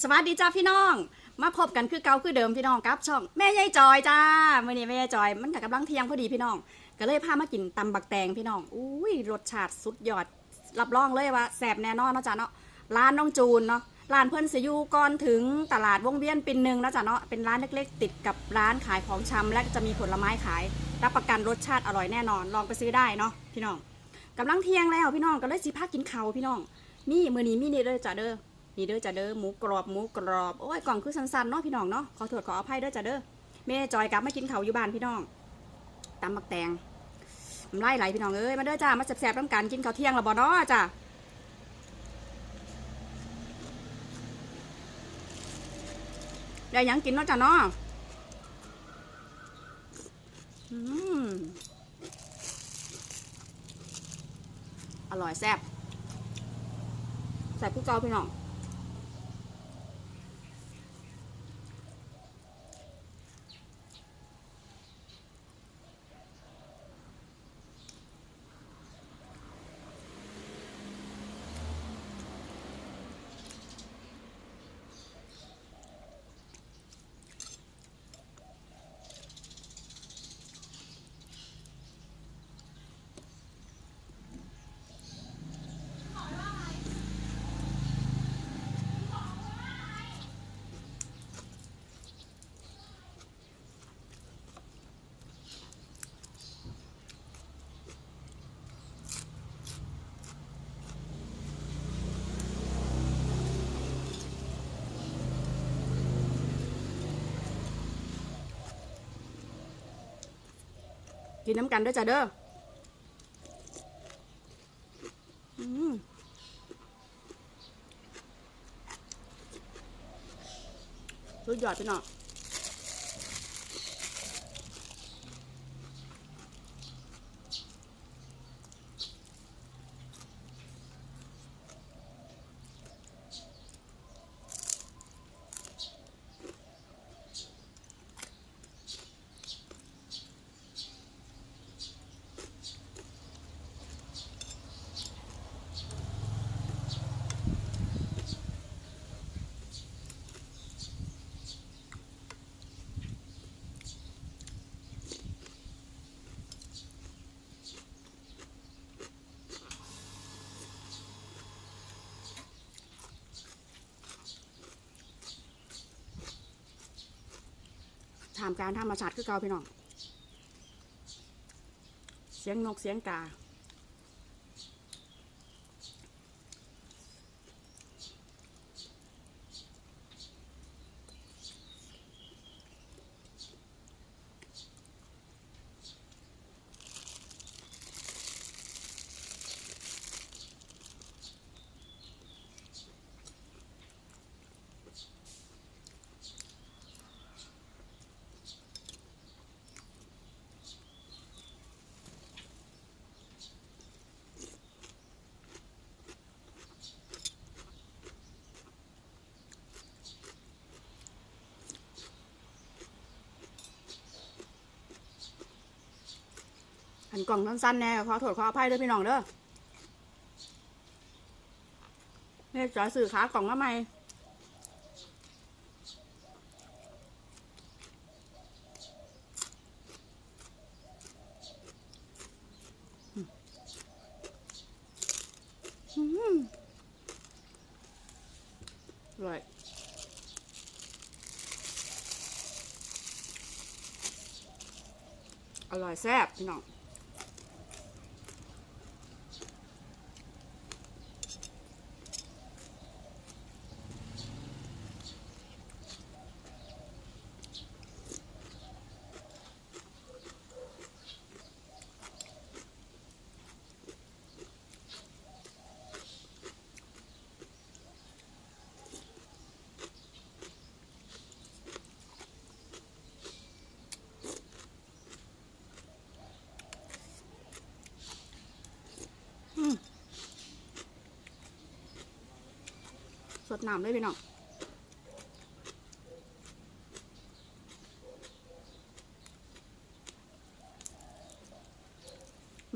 สวัสดีจ้าพี่น้อง มาพบกันคือเก่าคือเดิมพี่น้องครับ ช่องแม่ยายจอยจ้ามื่อนี้แม่ยายจอยมันกับกำลังเที่ยงพอดีพี่น้อง ก็เลยพามากินตำบักแตงพี่น้องอุ้ยรสชาติสุดยอดรับรองเลยว่าแสบแน่นอนเนาะจ้าเนาะร้านน้องจูนเนาะร้านเพื่อนสยูก่อนถึงตลาดวงเวียนปินหนึ่งนะจ้าเนาะเป็นร้านเล็กๆ ติดกับร้านขายของชำและจะมีผลไม้ขาย รับประกันรสชาติอร่อยแน่นอน ลองไปซื้อได้เนาะพี่น้องกำลังเที่ยงแล้วพี่น้องก็เลยสิพากินเขาพี่น้อง นี่มือนี้มีนี่เลยจ้าเด้อ นี่เด้อจ้าเด้อหมูกรอบหมูกรอบโอ้ยกล่องคือสันๆเนาะพี่น้องเนาะขอโทษขออภัยเด้อจ้าเด้อแม่จอยกลับมากินข้าวอยู่บ้านพี่น้องตำบักแตงน้ำลายไหลพี่น้องเอ้ยมาเด้อจ้ามาแซ่บๆน้ำกันกินข้าวเที่ยงล้วบ่เนาะจ้าได้หยังกินเนาะจ้าเนาะอืมอร่อยแซ่บใส่ผู้เกาพี่น้อง กินน้ำกันด้วยจ้ะเด้ออืมสุดยอดไปหน่อยามการธรรมชาติคือเก่าพี่น้อง เสียงนกเสียงกา อันกล่องสั้นๆแน่ขอโทษขออภัยด้วยพี่น้องเด้อแม่จ๋าสื่อขากล่องมาใหม่อร่อยอร่อยแซ่บพี่น้อง ดน้ำด้วยพี่น้อง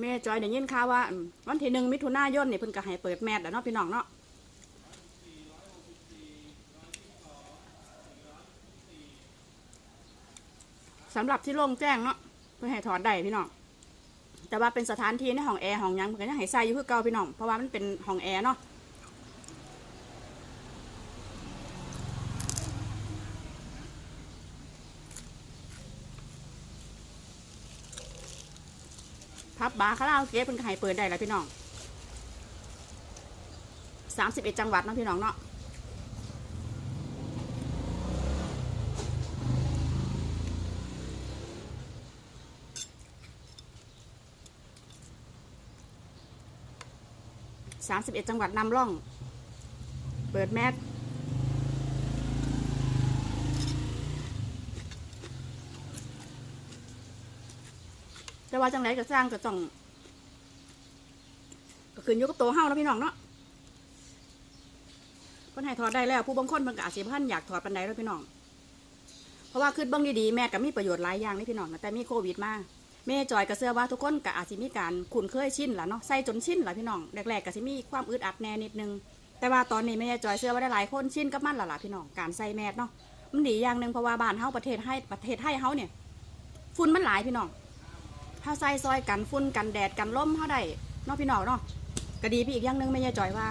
แม่จอยเดี๋ยวยินข่าวว่า วันที่หนึ่งมิถุนายนเนี่ยเพิ่นก็ให้เปิดแมสแล้วเนาะพี่น้องเนาะสำหรับที่โล่งแจ้งเนาะเพื่อให้ถอดได้พี่น้อง แต่ว่าเป็นสถานที่ในห้องแอร์ห้องยังเพื่อนยังให้ใส่อยู่เพื่อเก่าพี่น้อง เพราะว่ามันเป็นห้องแอร์เนาะ พับบาร์คาราโอเกะเป็นไห้เปิดได้แล้วพี่น้องสามสิบเอ็ดจังหวัดนะพี่น้องเนาะสามสิบเอ็ดจังหวัดนำร่อง เปิดแมส แต่ว่าจังไรก็สร้างก็ต้องก็ขึ้นอยู่กับตัวเฮาแล้วพี่น้องเนาะเพิ่นให้ถอดได้แล้ว ผู้บางคนเพิ่นก็อาจสิพันอยากถอดปันไดแล้วพี่น้อง เพราะว่าคือเบ้างดีๆแม่ก็มีประโยชน์หลายอย่างนี่พี่น้องนะแต่มีโควิดมาแม่จอยก็เชื่อว่าทุกคนก็อาจสิมีการคุ้นเคยชินแหละเนาะใส่จนชินแหละพี่น้องแรกๆก็สิมีความอึดอัดแน่นิดนึงแต่ว่าตอนนี้แม่จอยเชื่อว่าได้หลายคนชินกับมันและล่ะพี่น้องการใส่แมสเนาะมันดีอย่างหนึ่งเพราะว่าบ้านเฮาประเทศให้ประเทศให้เฮาเนี่ยฝุ่นมันหลายพี่น้อง ถ้าใส่ซอยกันฝุ่นกันแดดกันลมเฮาได้นาะพี่น้องเนาะก็ดีพี่อีกอย่างหนึ่งแม่จอยว่า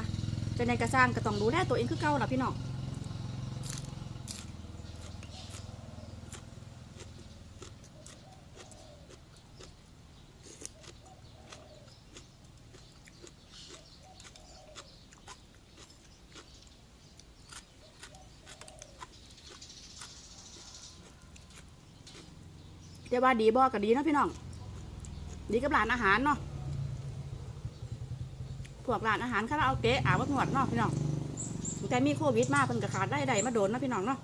จะในกระสร้างก็ต้องดูแลตัวเองคือเก่าล่ะพี่น้องเดี๋ยวว่าดีบ่ก็ดีเนาะพี่น้อง ดีกับร้านอาหารเนาะพวกร้านอาหารคาราโอเกะอาบอบนวดเนาะพี่น้องแต่มีโควิดมากเพิ่นก็ขาดได้ได้มาโดนเนาะพี่น้องเนาะ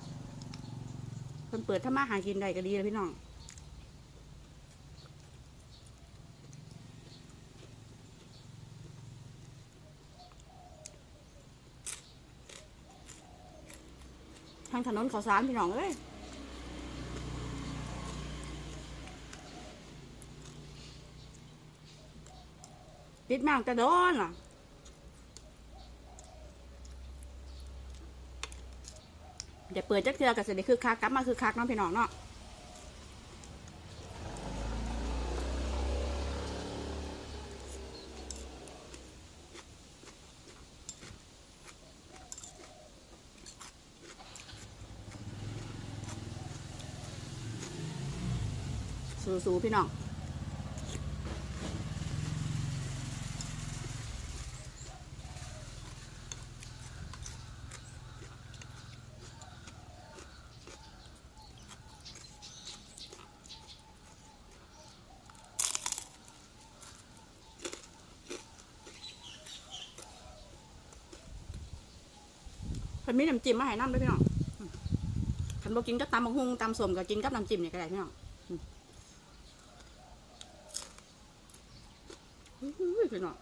เพิ่นเปิดถ้ามาหากินได้ก็ดีเลยพี่น้องทางถนนข้าสารพี่น้องเอ้ย ติดมากจะโดนอะเดี๋ยวเปิดจักเทือกับเสด็จคือคักกลับมาคือคักน้องพี่น้องเนาะสู้ๆพี่น้อง เพิ่นมีน้ำจิ้มมาให้น้ำด้วยพี่น้องคันบ่กินก็ตำบักฮุงตำสมก็กินกับน้ำจิ้มเนี่ยก็ได้พี่น้องพี่น้อง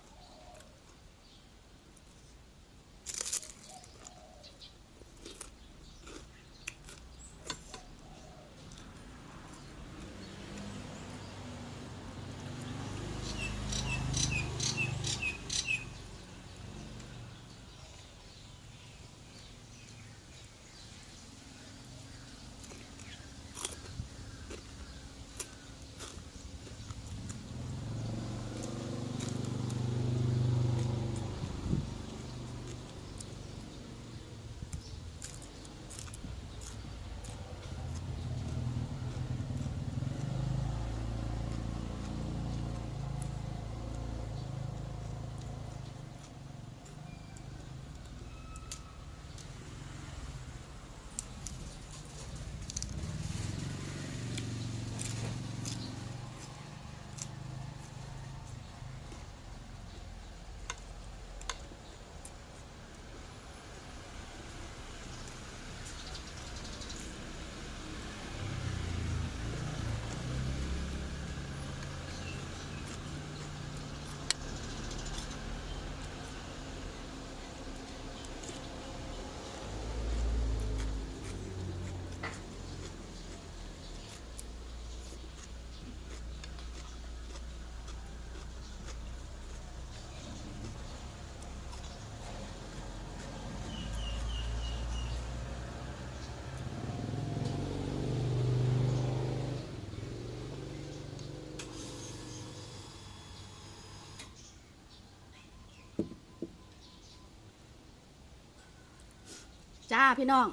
จ้าพี่น้อง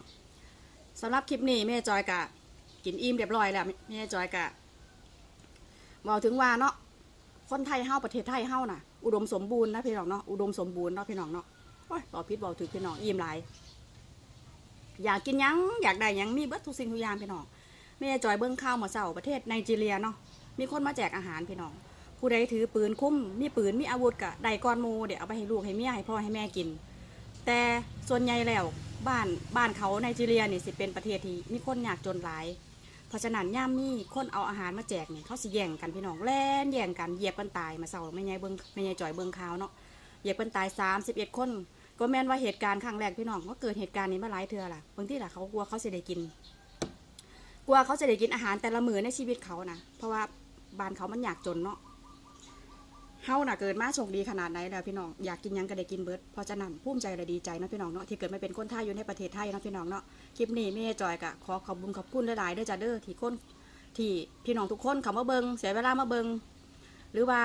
สำหรับคลิปนี้แม่จอยกะกินอิ่มเรียบร้อยแล้วแม่จอยกะบอกถึงว่าเนาะคนไทยเฮาประเทศไทยเฮาน่ะ อุดมสมบูรณ์นะพี่น้องเนาะอุดมสมบูรณ์เนาะพี่น้องเนาะโอ้ยบอกพิษบอกถือพี่น้องอิ่มหลายอยากกินยังอยากได้ยังมีเบิดทุกสิ่งทุกอย่างพี่น้องแม่จอยเบิ้งข้าวมาเสาประเทศไนจีเรียเนาะมีคนมาแจกอาหารพี่น้อง ผู้ใดถือปืนคุ้มมีปืนมีอาวุธกะได้ก้อนหมูเดี๋ยวเอาไปให้ลูกให้เมียให้พ่อให้แม่กิน แต่ส่วนใหญ่แล้ว บ้านบ้านเขาไนจีเรียนี่สิเป็นประเทศที่มีคนยากจนหลาย เพราะฉะนั้นย่ามมีคนเอาอาหารมาแจกนี่เขาสิแย่งกันพี่น้องแล่นแย่งกันเหยียบกันตายมาเศร้าไม่ใหญ่เบิ้งไม่ใหญ่จ่อยเบิ้งขาวเนาะเหยียบกันตาย31คนก็แม่นว่าเหตุการณ์ครั้งแรกพี่น้องก็เกิดเหตุการณ์นี้มาหลายเทื่อล่ะบางที่ล่ะเขากลัวเขาสิได้กิน กลัวเขาจะได้กินอาหารแต่ละมื้อในชีวิตเขานะเพราะว่าบ้านเขามันยากจนเนาะ เฮาน่ะเกิดมาโชคดีขนาดไหนแล้วพี่น้องอยากกินยังก็ได้กินเบิดพราะนั้นภูมิใจและดีใจเนาะพี่น้องเนาะที่เกิดมาเป็นคนไทยอยู่ในประเทศไทยเนาะพี่น้องเนาะคลิปนี้แม่จอยกะขอขอบคุณขอบคุณหลายๆเด้อจ้าเด้อที่คนที่พี่น้องทุกคนเขามาเบิงเสียเวลามาเบิงหรือว่า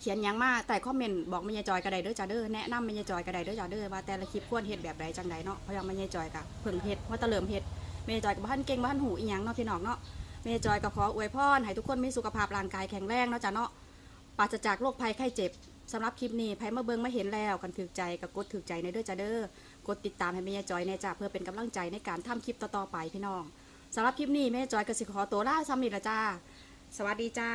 เขียนยังมาแต่คอมเมนต์บอกแม่ยายจอยก็ไดเด้อจ้าเด้อแนะนำแม่ยายจอยก็ไดเด้อจ้าเด้อว่าแต่ละคลิปควรเฮ็ดแบบใดจังใดเนาะเพราะยังแม่ยายจอยกะเพิ่งเฮ็ดว่าตะเริ่มเฮ็ดแม่ยายจอยกับบ้านเก่งบ้านหูอีหยังเนาะพี่น้องเนาะแม่ยายจอยก็ขออวยพรให้ทุกคนมีสุขภาพร่างกายแข็งแรงเนาะจ้าเนาะ ปราศจากโรคภัยไข้เจ็บสำหรับคลิปนี้ไพ่มาเบิงมาเห็นแล้วกันถือใจกับกดถือใจในเด้อจ้าเด้อกดติดตามให้แม่ยจอยแน่จ้าเพื่อเป็นกำลังใจในการทำคลิปต่อๆไปพี่น้องสำหรับคลิปนี้แม่ยจอยก็สิขอตัวลาซ้ำนี่ละจ้า สวัสดีจ้า